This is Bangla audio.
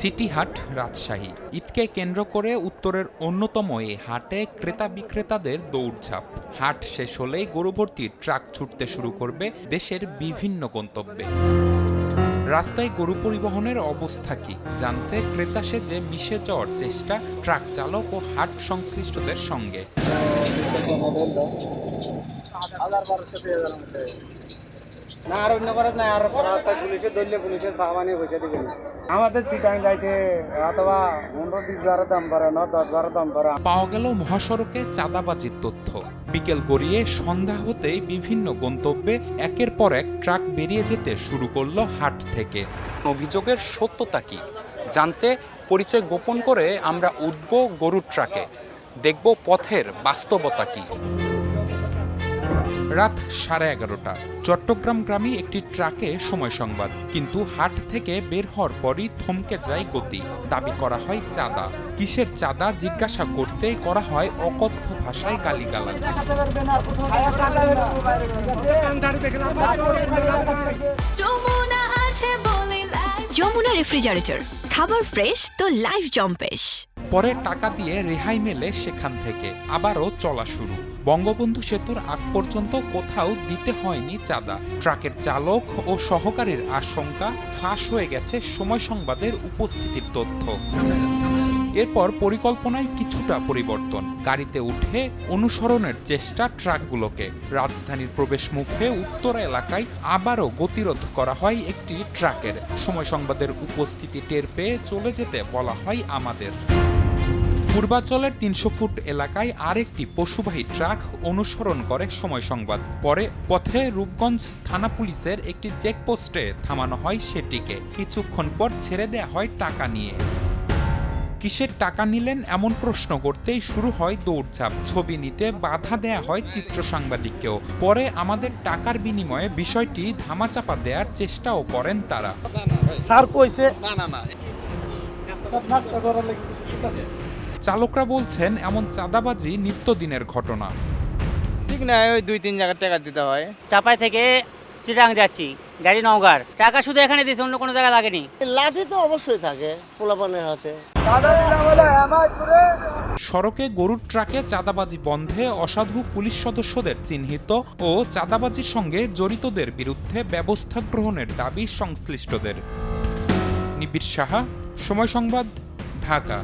সিটি হাট রাজশাহী। ঈদকে কেন্দ্র করে উত্তরের অন্যতম এই হাটে ক্রেতা বিক্রেতাদের দৌড়ঝাঁপ হাট শেষ হলেই গরুভর্তি ট্রাক ছুটতে শুরু করবে দেশের বিভিন্ন গন্তব্যে। রাস্তায় গরু পরিবহনের অবস্থা কি? জানতে ক্রেতা সেজে মিশে যাওয়ার চেষ্টা ট্রাক চালক ও হাট সংশ্লিষ্টদের সঙ্গে। না, আর অন্য আমাদের পাওয়া মহাসড়কে চাঁদাবাজির তথ্য। বিকেল গড়িয়ে সন্ধ্যা হতেই বিভিন্ন গন্তব্যে একের পর এক ট্রাক বেরিয়ে যেতে শুরু করল হাট থেকে। অভিযোগের সত্যতা কি? জানতে পরিচয় গোপন করে আমরা উঠব গরুর ট্রাকে। দেখব পথের বাস্তবতা কি? রাত সাড়ে এগারোটা। চট্টগ্রাম গ্রামে একটি ট্রাকে সময় সংবাদ, কিন্তু হাট থেকে বের হওয়ার পরই থমকে যায় গতি। দাবি করা হয় চাঁদা। কিসের চাঁদা জিজ্ঞাসা করতে করা হয় অকথ্য ভাষায় গালিগালাজ। যমুনা রেফ্রিজারেটর। খাবার ফ্রেশ তো লাইফ জম্পেশ। পরে টাকা দিয়ে রেহাই মেলে সেখান থেকে। আবারও চলা শুরু। বঙ্গবন্ধু সেতুর আগ পর্যন্ত কোথাও দিতে হয়নি চাঁদা। ট্রাকের চালক ও সহকারীর আশঙ্কা ফাঁস হয়ে গেছে সময় সংবাদের উপস্থিতির তথ্য। এরপর পরিকল্পনায় কিছুটা পরিবর্তন। গাড়িতে উঠে অনুসরণের চেষ্টা ট্রাকগুলোকে। রাজধানীর প্রবেশ মুখে উত্তরা এলাকায় আবারও গতিরোধ করা হয় একটি ট্রাকের। সময় সংবাদের উপস্থিতি টের পেয়ে চলে যেতে বলা হয় আমাদের। পূর্বাঞ্চলের তিনশো ফুট এলাকায় আরেকটি পশুবাহী ট্রাক অনুসরণ করে সময় সংবাদ। পরে পথে রূপগঞ্জ থানা পুলিশের একটি চেকপোস্টে থামানো হয় সেটিকে। কিছুক্ষণ পর ছেড়ে দেয়া হয় টাকা নিয়ে। কিসের টাকা নিলেন এমন প্রশ্ন করতেই শুরু হয় দৌড়ঝাঁপ। ছবি নিতে বাধা দেয়া হয় চিত্র সাংবাদিককেও। পরে আমাদের টাকার বিনিময়ে বিষয়টি ধামাচাপা দেওয়ার চেষ্টাও করেন তারা। স্যার কইছে কিছু কিছু আছে? চালকরা বলছেন এমন চাঁদাবাজি নিত্যদিনের ঘটনা। ঠিক না ওই দুই তিন জায়গার টাকা দিতে হয়। চাপাই থেকে চিটাং যাচ্ছি গাড়ি নওগার। টাকা শুধু এখানে দিয়েছে অন্য কোনো জায়গায় লাগেনি। লাঠি তো অবশ্যই থাকে পোলাপানের হাতে। সড়কে গরুর ট্রাকে চাঁদাবাজি বন্ধে অসাধু পুলিশ সদস্যদের চিহ্নিত ও চাঁদাবাজির সঙ্গে জড়িতদের বিরুদ্ধে ব্যবস্থা গ্রহণের দাবি সংশ্লিষ্টদের। নিবিড় সাহা সময় সংবাদ ঢাকা।